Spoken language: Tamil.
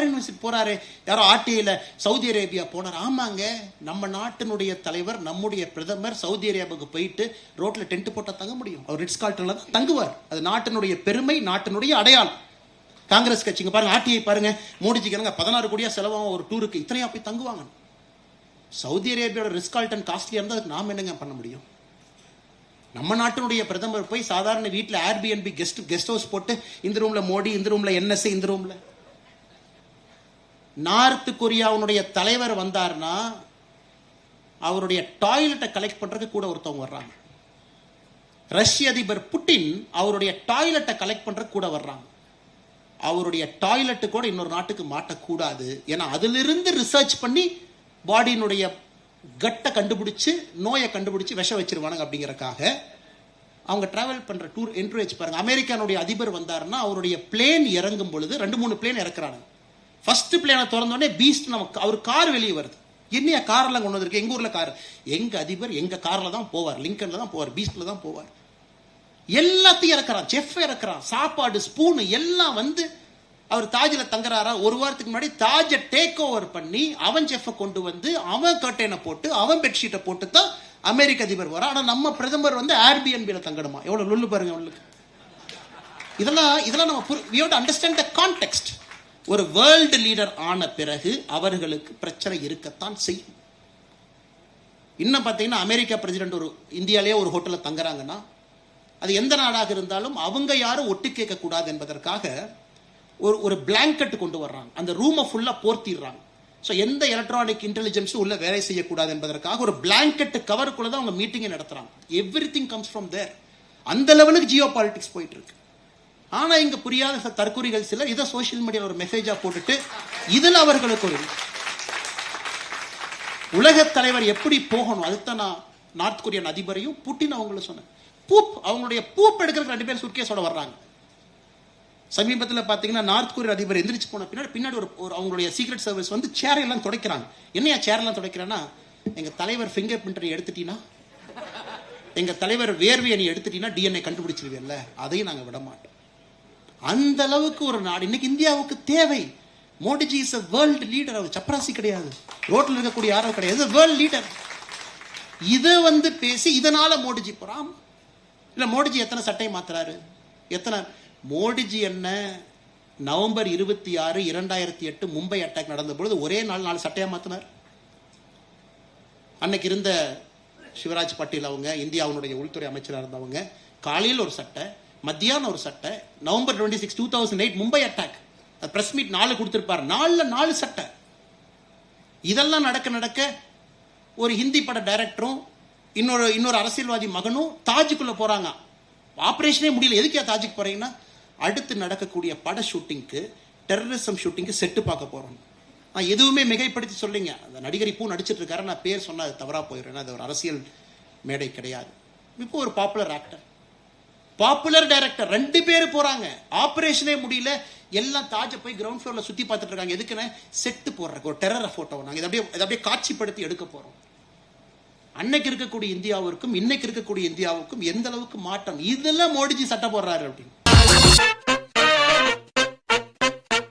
ஃபாரின் விசிட் போறாரு? யாரோ ஆர்டிஐல சவுதி அரேபியா போனார். ஆமாங்க நம்ம நாட்டினுடைய தலைவர் நம்முடைய பிரதமர் சவுதி அரேபியாவுக்கு போயிட்டு ரோட்ல டென்ட் போட்டா தங்க முடியும். அவர் ரிட்ஸ் கால்டன்ல தான் தங்குவார். அது நாட்டினுடைய பெருமை நாட்டினுடைய அடையாளம். காங்கிரஸ் கட்சிங்க பாருங்க ஆர்டிஐ பாருங்க. மோடிஜிக்கிறாங்க பதினாறு கோடியா செலவாகும் ஒரு டூருக்கு. இத்தனையா போய் தங்குவாங்க. சவுதி அரேபியாவோட ரிஸ்க் கால்டன் காஸ்ட்லியாக இருந்தால் அதுக்கு நாம் என்னங்க பண்ண முடியும்? நம்ம நாட்டினுடைய பிரதமர் போய் சாதாரண வீட்டில் ஏர்பிஎன்பி கெஸ்ட் கெஸ்ட் ஹவுஸ் போட்டு இந்த ரூம்ல மோடி இந்த ரூம்ல என்எஸ்ஏ இந்த ரூம்ல நார்த் கொரியாவுடைய தலைவர் வந்தார்னா அவருடைய டாய்லெட்டை கலெக்ட் பண்றதுக்கு கூட ஒருத்தவங்க வர்றாங்க. ரஷ்ய அதிபர் புட்டின் அவருடைய டாய்லெட்டை கலெக்ட் பண்றதுக்கு கூட வர்றாங்க. அவருடைய டாய்லெட்டு கூட இன்னொரு நாட்டுக்கு மாட்டக்கூடாது ஏன்னா அதிலிருந்து ரிசர்ச் பண்ணி பாடியினுடைய கட்டை கண்டுபிடிச்சு நோயை கண்டுபிடிச்சு விஷம் வச்சிருவானுங்க அப்படிங்கறக்காக அவங்க டிராவல் பண்ற டூர் என்கரேஜ் பாருங்க. அமெரிக்கானுடைய அதிபர் வந்தாருன்னா அவருடைய பிளேன் இறங்கும் பொழுது ரெண்டு மூணு பிளேன் இறக்குறாங்க ஃபர்ஸ்ட் பிளேனை திறந்தோடனே பீஸ்ட் நமக்கு அவர் கார் வெளியே வருது. என்னைய காரெல்லாம் கொண்டு வந்திருக்கு? எங்கள் ஊரில் கார் எங்கள் அதிபர் எங்கள் காரில் தான் போவார். லிங்கனில் தான் போவார். பீஸ்டில் தான் போவார். எல்லாத்தையும் இறக்குறான். செஃப் இறக்குறான். சாப்பாடு ஸ்பூனு எல்லாம் வந்து அவர் தாஜில் தங்குறாரா? ஒரு வாரத்துக்கு முன்னாடி தாஜை டேக் ஓவர் பண்ணி அவன் செஃப்பை கொண்டு வந்து அவன் கர்டைனை போட்டு அவன் பெட்ஷீட்டை போட்டு தான் அமெரிக்க அதிபர் வர ஆனால் நம்ம பிரதமர் வந்து ஏர்பிஎன்பியில் தங்கணுமா? எவ்வளோ லுல்லு பாருங்க உங்களுக்கு. இதெல்லாம் இதெல்லாம் நம்ம we have to understand the context ஒரு வேர்ல்டு லீடர் ஆன பிறகு அவர்களுக்கு பிரச்சனை இருக்கத்தான் செய்யும். இன்னும் பார்த்தீங்கன்னா அமெரிக்கா பிரசிடென்ட் ஒரு இந்தியாவிலேயே ஒரு ஹோட்டலில் தங்குறாங்கன்னா அது எந்த நாடாக இருந்தாலும் அவங்க யாரும் ஒட்டு கேட்கக்கூடாது என்பதற்காக ஒரு ஒரு பிளாங்கெட் கொண்டு வர்றாங்க. அந்த ரூமை ஃபுல்லாக போர்த்திடுறாங்க. ஸோ எந்த எலக்ட்ரானிக் இன்டெலிஜென்ஸும் உள்ள வேலை செய்யக்கூடாது என்பதற்காக ஒரு பிளாங்கெட் கவருக்குள்ளே தான் அவங்க மீட்டிங்கை நடத்துகிறாங்க everything comes from there அந்த லெவலுக்கு ஜியோ பாலிட்டிக்ஸ் போயிட்டு இருக்கு. ஆனா இங்க புரியாத சில சிலர் இதை சோஷியல் மீடியாவில் ஒரு மெசேஜா போட்டுட்டு இதுல அவர்களுக்கு ஒரு உலக தலைவர் எப்படி போகணும்? அதுதான் நான் நார்த் கொரியன் அதிபரையும் புட்டின் அவங்கள சொன்னேன். பூப் அவங்களுடைய பூப் எடுக்கிறதுக்கு ரெண்டு பேர் சுட்கேஸோட வர்றாங்க. சமீபத்தில் பார்த்தீங்கன்னா நார்த் கொரிய அதிபர் எந்திரிச்சு போன பின்னாடி பின்னாடி ஒரு அவங்களுடைய சீக்ரெட் சர்வீஸ் வந்து சேர் எல்லாம் துடைக்கிறாங்க. என்னையா சேர் எல்லாம் துடைக்கிறேன்னா எங்கள் தலைவர் ஃபிங்கர் பிரிண்டர் எடுத்துட்டீங்கன்னா எங்கள் தலைவர் வேர்வையை நீ எடுத்துட்டீங்கன்னா டிஎன்ஏ கண்டுபிடிச்சிருவியல்ல அதையும் நாங்கள் விட மாட்டோம் அந்த அளவுக்கு ஒரு நாடு. இன்னைக்கு இந்தியாவுக்கு தேவை. Modiji is a world leader அவர் சப்ராசி கிடையாது. ரோட்டில் இருக்கக்கூடிய யாரோ கிடையாது. வேர்ல்டு லீடர் இதை வந்து பேசி இதனால மோடிஜி போறான். இல்ல மோடிஜி எத்தனை சட்டையை மாத்துறாரு? எத்தனை? மோடிஜி என்ன நவம்பர் இருபத்தி ஆறு இரண்டாயிரத்தி எட்டு மும்பை அட்டாக் நடந்த பொழுது ஒரே நாள் நாலு சட்டையா மாத்தினார். அன்னைக்கு இருந்த சிவராஜ் பட்டேல் அவங்க இந்தியாவுடைய உள்துறை அமைச்சராக இருந்தவங்க காலையில் ஒரு சட்டை மத்தியானம் ஒரு சட்டை November twenty six two thousand eight Mumbai attack press meet நாலு கொடுத்துருப்பார். நாலில் நாலு சட்டை. இதெல்லாம் நடக்க நடக்க ஒரு ஹிந்தி பட டைரக்டரும் இன்னொரு இன்னொரு அரசியல்வாதி மகனும் தாஜுக்குள்ளே போகிறாங்க ஆப்ரேஷனே முடியல. எதுக்கே தாஜுக்கு போகிறீங்கன்னா அடுத்து நடக்கக்கூடிய பட ஷூட்டிங்க்கு டெரரிசம் ஷூட்டிங்க்கு செட்டு பார்க்க போகிறோம் நான் எதுவுமே மிகைப்படுத்தி சொல்லிங்க அந்த நடிகர் இப்போ நடிச்சிட்டு இருக்காரு. நான் பேர் சொன்னால் அது தவறாக போயிடுறேன் அது ஒரு அரசியல் மேடை கிடையாது. இப்போ ஒரு பாப்புலர் ஆக்டர் பாப்புலர் டைரக்டர் ரெண்டு பேர் போறாங்க. ஆபரேஷனே முடியல எல்லாம் தாஜ போய் கிரவுண்ட் ஃப்ளோரில் சுத்தி பார்த்துட்டு இருக்காங்க. எதுக்குன்னு? செட்டு போடுறக்கு ஒரு டெரர் போட்டோ நாங்க இதை அப்படியே இதை அப்படியே காட்சிப்படுத்தி எடுக்க போறோம். அன்னைக்கு இருக்கக்கூடிய இந்தியாவிற்கும் இன்னைக்கு இருக்கக்கூடிய இந்தியாவுக்கும் எந்த அளவுக்கு மாற்றம்? இதெல்லாம் மோடிஜி சட்டை போடுறாரு அப்படின்னு.